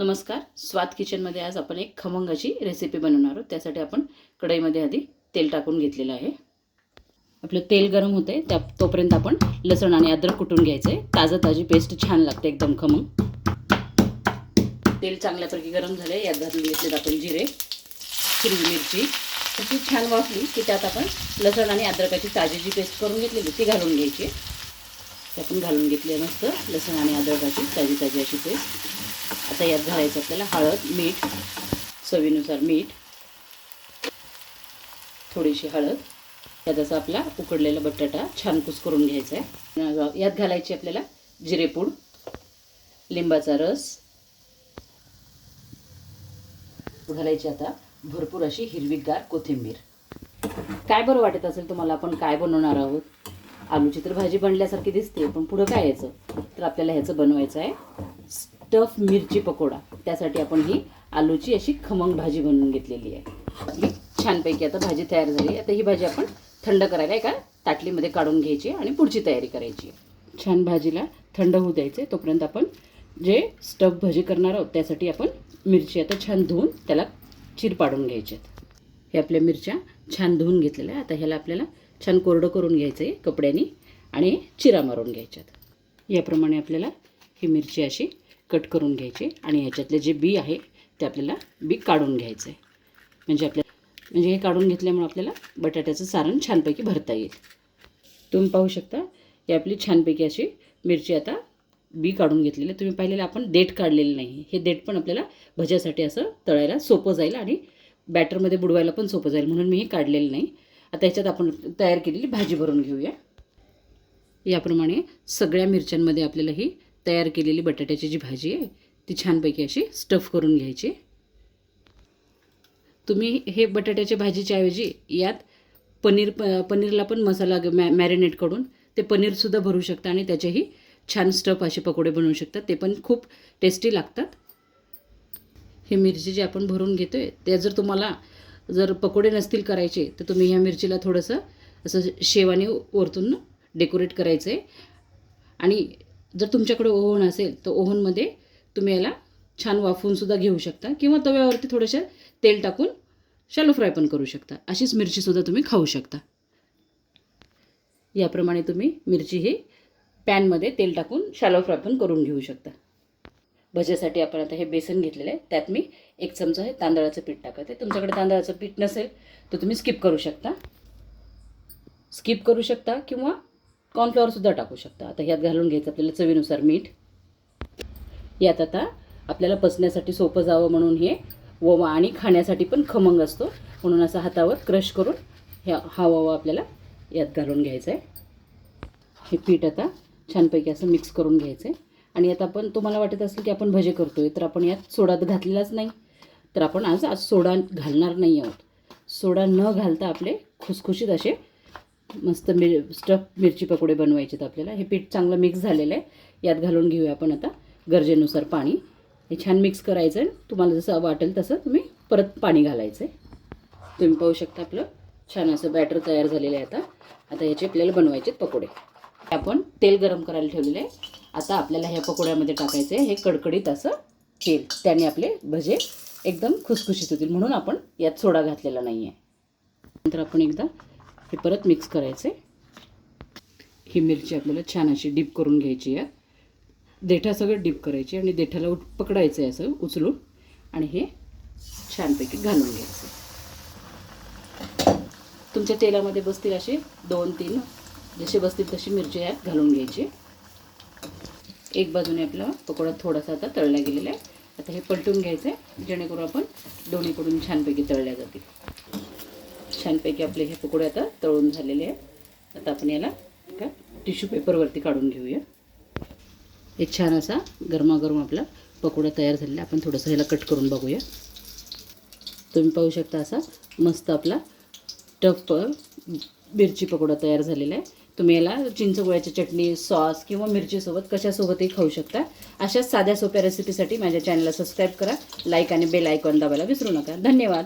नमस्कार. स्वाद किचनमध्ये आज आपण एक खमंगाची रेसिपी बनवणार आहोत. त्यासाठी आपण कढईमध्ये आधी तेल टाकून घेतलेलं आहे. आपलं तेल गरम होते त्या तोपर्यंत आपण लसण आणि अद्रक कुटून घ्यायचं आहे ताजं ताजी पेस्ट छान लागते एकदम खमंग. तेल चांगल्यापैकी गरम झाले यात घालून घेतलेत आपण जिरे हिरवी मिरची. अशी छान वाफली की त्यात आपण लसण आणि अद्रकाची ताजी जी पेस्ट करून घेतलेली ती घालून घ्यायची ती आपण घालून घेतली आहे मस्त लसण आणि अद्रकाची ताजी ताजी अशी पेस्ट आता यात घालायचं आपल्याला हळद मीठ चवीनुसार मीठ थोडीशी हळद. त्यात असा आपला उकडलेला बटाटा छान कुस्करून घ्यायचा आहे यात घालायची आपल्याला जिरेपूड लिंबाचा रस. घालायची आता भरपूर अशी हिरवीगार कोथिंबीर. काय बरं वाटत असेल तुम्हाला आपण काय बनवणार आहोत? आलूची तर भाजी बनल्यासारखी दिसते पण पुढं काय यायचं? तर आपल्याला ह्याचं बनवायचं आहे स्टफ मिरची पकोडा. त्यासाठी आपण ही आलूची अशी खमंग भाजी बनवून घेतलेली आहे. ही छानपैकी आता भाजी तयार झाली आता ही भाजी आपण थंड करायला एका ताटलीमध्ये काढून घ्यायची आणि पुढची तयारी करायची छान भाजीला थंड होऊ द्यायचे तोपर्यंत आपण जे स्टफ भाजी करणार आहोत त्यासाठी आपण मिरची आता छान धुवून त्याला चीर पाडून घ्यायच्यात हे आपल्या मिरच्या छान धुवून घेतलेल्या आता ह्याला आपल्याला छान कोरडं करून घ्यायचं आहे कपड्याने आणि चिरा मारून घ्यायच्यात. याप्रमाणे आपल्याला ही मिरची अशी कट करून घ्यायचे आणि ह्याच्यातले जे बी आहे ते आपल्याला बी काढून घ्यायचं. आहे म्हणजे आपल्या म्हणजे हे काढून घेतल्यामुळे आपल्याला बटाट्याचं सारण छानपैकी भरता येईल. तुम्ही पाहू शकता ही आपली छानपैकी अशी मिरची आता बी काढून घेतलेली. आहे. तुम्ही पाहिलेलं आपण देठ काढलेलं नाही. हे देठ पण आपल्याला भज्यासाठी असं तळायला सोपं जाईल आणि बॅटरमध्ये बुडवायला पण सोपं जाईल. म्हणून मी हे काढलेलं नाही. आता याच्यात आपण तयार केलेली भाजी भरून घेऊया. याप्रमाणे सगळ्या मिरच्यांमध्ये आपल्याला ही तयार केलेली बटाट्याची जी भाजी आहे ती छानपैकी अशी स्टफ करून घ्यायची. तुम्ही हे बटाट्याच्या भाजीच्या ऐवजी यात पनीर प पनीरला पण मसाला मॅ मॅरिनेट करून ते पनीरसुद्धा भरू शकता आणि त्याचेही छान स्टफ असे पकोडे बनवू शकतात ते पण खूप टेस्टी लागतात. हे मिरची जे आपण भरून घेतो आहे त्या जर तुम्हाला जर पकोडे नसतील करायचे तर तुम्ही ह्या मिरचीला थोडंसं असं शेवाने वरतून डेकोरेट करायचं आहे आणि जर तुमच्याकडे ओव्हन असेल तर ओव्हनमध्ये तुम्ही याला छान वाफवूनसुद्धा घेऊ शकता किंवा तव्यावरती थोडंसं तेल टाकून शॅलो फ्राय पण करू शकता. अशीच मिरचीसुद्धा तुम्ही खाऊ शकता. याप्रमाणे तुम्ही मिरची ही पॅनमध्ये तेल टाकून शॅलो फ्राय पण करून घेऊ शकता. भज्यासाठी आपण आता हे बेसन घेतलेलं आहे. त्यात मी एक चमचा हे तांदळाचं पीठ टाकत. आहे तुमच्याकडे तांदळाचं पीठ नसेल तर तुम्ही स्किप करू शकता. स्किप करू शकता किंवा कॉर्नफ्लॉवरसुद्धा टाकू शकता. आता ह्यात घालून घ्यायचं आपल्याला चवीनुसार मीठ. यात आता आपल्याला पचण्यासाठी सोपं जावं म्हणून हे ववा आणि खाण्यासाठी पण खमंग असतो. म्हणून असं हातावर क्रश करून ह्या हा ववा आपल्याला यात घालून घ्यायचा आहे हे पीठ आता छानपैकी असं मिक्स करून घ्यायचं आहे आणि आता आपण तुम्हाला वाटत असेल की आपण भजे करतोय तर आपण यात सोडा तर घातलेलाच नाही. तर आपण आज आज सोडा घालणार नाही आहोत. सोडा न घालता आपले खुसखुशीत असे मस्त मिर स्टफ मिरची पकोडे बनवायचे आहेत आपल्याला. हे पीठ चांगलं मिक्स झालेलं आहे. यात घालून घेऊया आपण आता गरजेनुसार पाणी. हे छान मिक्स करायचं आहे तुम्हाला जसं वाटेल तसं तुम्ही परत पाणी घालायचं आहे तुम्ही पाहू शकता आपलं छान असं बॅटर तयार झालेलं आहे आता. आता याचे आपल्याला बनवायचे आहेत पकोडे आपण तेल गरम करायला ठेवलेलं आहे. आता आपल्याला ह्या पकोड्यामध्ये टाकायचं आहे हे कडकडीत असं तेल. त्याने आपले भजे एकदम खुसखुशीत होतील. म्हणून आपण यात सोडा घातलेला नाही आहे नंतर आपण एकदा हे परत मिक्स करायचे. ही मिरची आपल्याला छान अशी डीप करून घ्यायची आहे. देठा सगळं डीप करायची आणि देठाला उठ पकडायचं आहे असं उचलून आणि हे छानपैकी घालून घ्यायचं. तुमच्या तेलामध्ये बसतील असे दोन तीन जसे बसतील तशी मिरची यात घालून घ्यायची. एक बाजूने आपला पकोडा थोडासा आता तळला गेलेला आहे. आता हे पलटून घ्यायचं आहे जेणेकरून आपण दोन्हीकडून छानपैकी तळल्या जातील. छानपैकी आपले हे पकोडे आता तळून झालेले आहे आता आपण याला एका टिश्यू पेपरवरती काढून घेऊया. एक छान असा गरमागरम आपला पकोडा तयार झालेला आहे. आपण थोडंसं ह्याला कट करून बघूया. तुम्ही पाहू शकता असा मस्त आपला टफ मिरची पकोडा तयार झालेला आहे. तुम्ही याला चिंचगोळ्याची चटणी सॉस किंवा मिरचीसोबत कशासोबतही खाऊ शकता. अशाच साध्या सोप्या रेसिपीसाठी माझ्या चॅनलला सबस्क्राईब करा लाईक आणि बेल आयकॉन दाबायला विसरू नका. धन्यवाद.